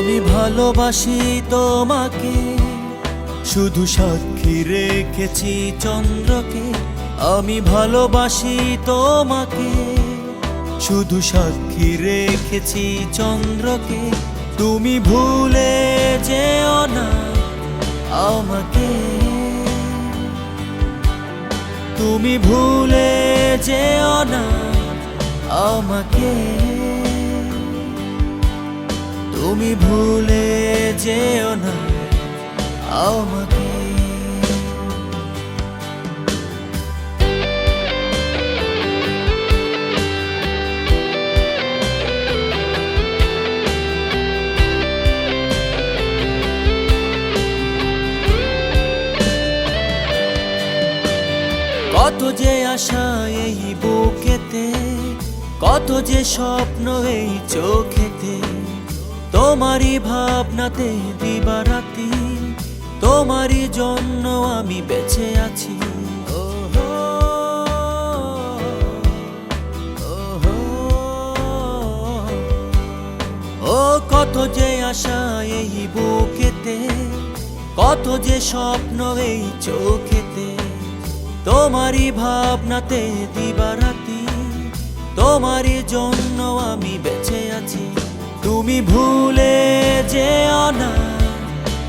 ভালোবাসি তোমাকে। শুধু সাক্ষী রেখেছি চন্দ্রকে। আমি ভালোবাসি তোমাকে। শুধু সাক্ষী রেখেছি চন্দ্রকে। তুমি ভুলে যেও না আমাকে। তুমি ভুলে যেও না আমাকে। তুমি ভুলে যেও না আমাকে। কত যে আশা এই বুকেতে, কত যে স্বপ্ন এই চোখেতে তোমারই ভাবনাতে দিবারাতি, তোমারই জন্য আমি বেঁচে আছি। ও কত যে আশা এই বুকেতে, কত যে স্বপ্ন এই চোখেতে, তোমারই ভাবনাতে দিবারাতি, তোমারই জন্য ভুলে যেও না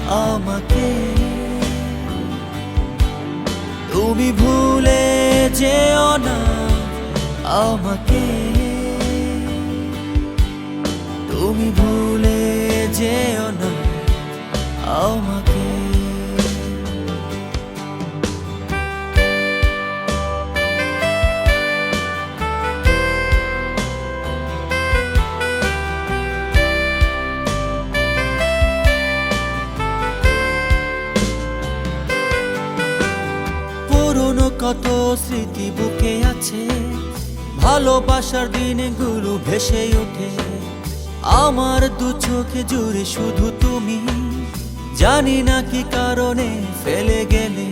আমাকে। তুমি ভুলে যেও না আমাকে। তুমি ভুলে যেও না আমাকে। কত স্মৃতি বুকে আছে, ভালোবাসার দিনগুলো ভেসে ওঠে। আমার দু চোখে জুড়ে শুধু তুমি, জানি না কি কারণে ফেলে গেলে।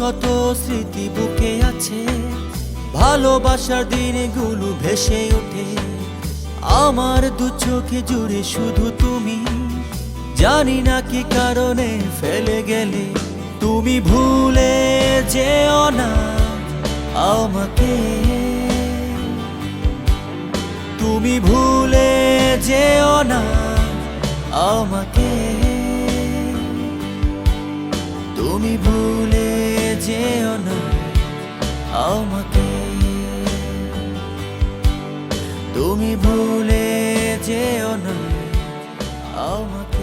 কত স্মৃতি বুকে আছে, ভালোবাসার দিনগুলো ভেসে ওঠে। আমার দু চোখে জুড়ে শুধু তুমি। জানি না কি কারণে ফেলে গেলে, তুমি ভুলে যেও না আমাকে। তুমি ভুলে যেও না আমাকে। তুমি ভুলে যেও না আমাকে। তুমি ভুলে যেও না আমাকে